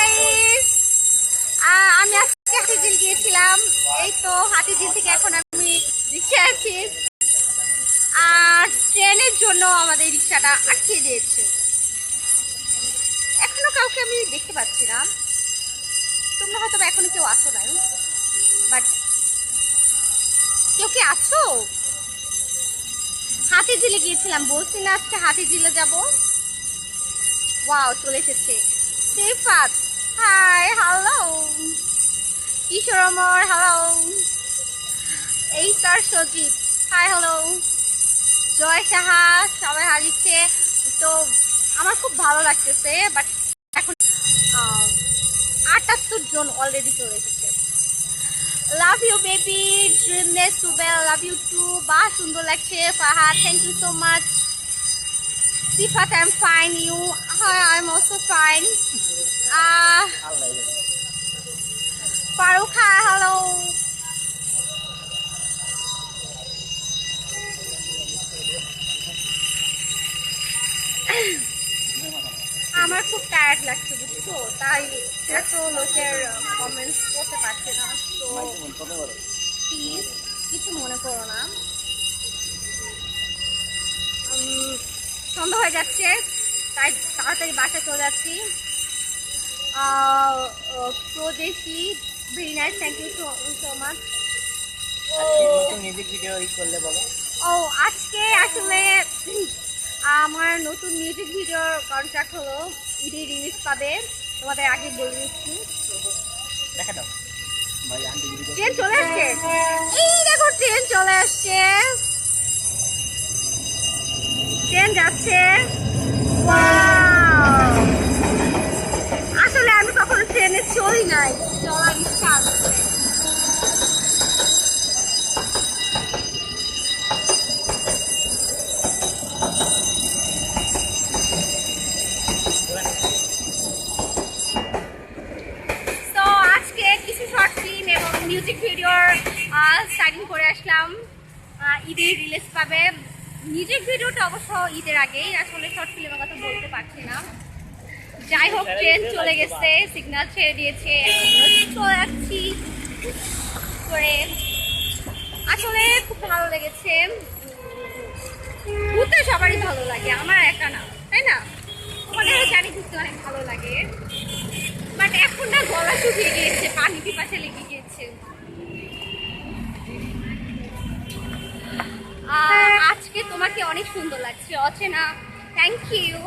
Guys আমি আজকে হাতিঝিল গিয়েছিলাম। এই তো হাতিঝিল থেকে এখন আমি রিক্সা আছি। আর ট্রেনের জন্য আমাদের রিক্সাটা আটকে দিয়েছে। এখনও কাউকে আমি দেখতে পাচ্ছি না। তোমরা হয়তো এখনও কেউ আসো নাই। বাট কেউ কি আছো? হাতিঝিলে গিয়েছিলাম বলছি না, আজকে হাতিঝিলে যাব। ওয়াও চলে এসেছে। Sifat. Hi hello Kishor Amar hello এই তার সজিব হাই হ্যালো জয় সাহা সবাই হারিয়েছে তো আমার খুব ভালো লাগতেছে বাট এখন আটাত্তর জন অলরেডি চলে এসেছে। লাভ ইউ বেবি ড্রিমলেস টুবেল লাভ ইউ টু বা সুন্দর লাগছে Fahad thank you so much Sifat I am fine you hi I am also fine hi hello আমার খুব টায়ার্ড লাগছে, বুঝছ? তাই এত লোকের কমেন্টস করতে পারছে না, তো প্লিজ কিছু মনে করো না। সন্ধ্যা হয়ে যাচ্ছে, তাই তাড়াতাড়ি বাসা চলে যাচ্ছি। প্রদেশি very nice thank you so so much music video করলে বলো। ও আজকে আসলে আমার নতুন মিউজিক ভিডিওর কন্ট্রাক্ট হলো ঈদে রিলিজ পাবে। তোমাদের আগে বলে দিচ্ছি। দেখা দাও। ট্রেন চলে আসছে? এই দেখো ট্রেন চলে আসছে। ট্রেন যাচ্ছে Wow! আসলে আমি কখনো ট্রেনে কিছু শর্ট ফিল্ম এবং মিউজিক ভিডিওর স্টার্টিং করে আসলাম। আহ, ঈদে রিলিজ পাবে। মিউজিক ভিডিওটা অবশ্য ঈদের আগেই আসলে শর্ট ফিল্মের কথা বলতে পারছি না। যাই হোক ট্রেন চলে গেছে সিগন্যাল ছেড়ে দিয়েছে করে আসলে খুব ভালো লেগেছে। ঘুরতে সবারই ভালো লাগে, আমার একা না, তাই না? তোমাদের জানি ঘুরতে অনেক ভালো লাগে। বাট এখন না গলা শুকিয়ে গিয়েছে, পানি পিপাসা লেগে গিয়েছে। আজকে তোমাকে অনেক সুন্দর লাগছে, অচেনা। থ্যাংক ইউ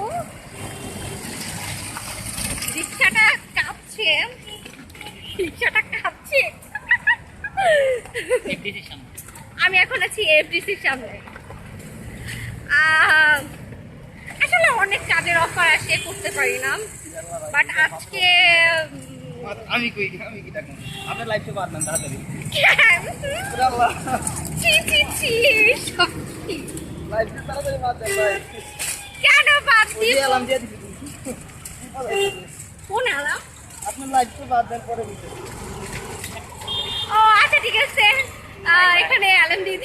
রিক্সাটা কাঁপছে। রিক্সাটা কাঁপছে। আমি এখন আছি এফডিসির সামনে। আসলে অনেক কাজের অফার আসে করতে পারি না। বাট আজকে আমি কই আমি কি ডাকুন আপনার লাইফে পারবেন তাড়াতাড়ি। ছি ছি ছি সব লাইফে তাড়াতাড়ি পারবেন ভাই। কেন বাদ দিয়ে দিছি কোন আলাম পারবেন পরে দিতে ও আচ্ছা ঠিক আছে। আহ, এখানে অ্যালার্ম দিয়ে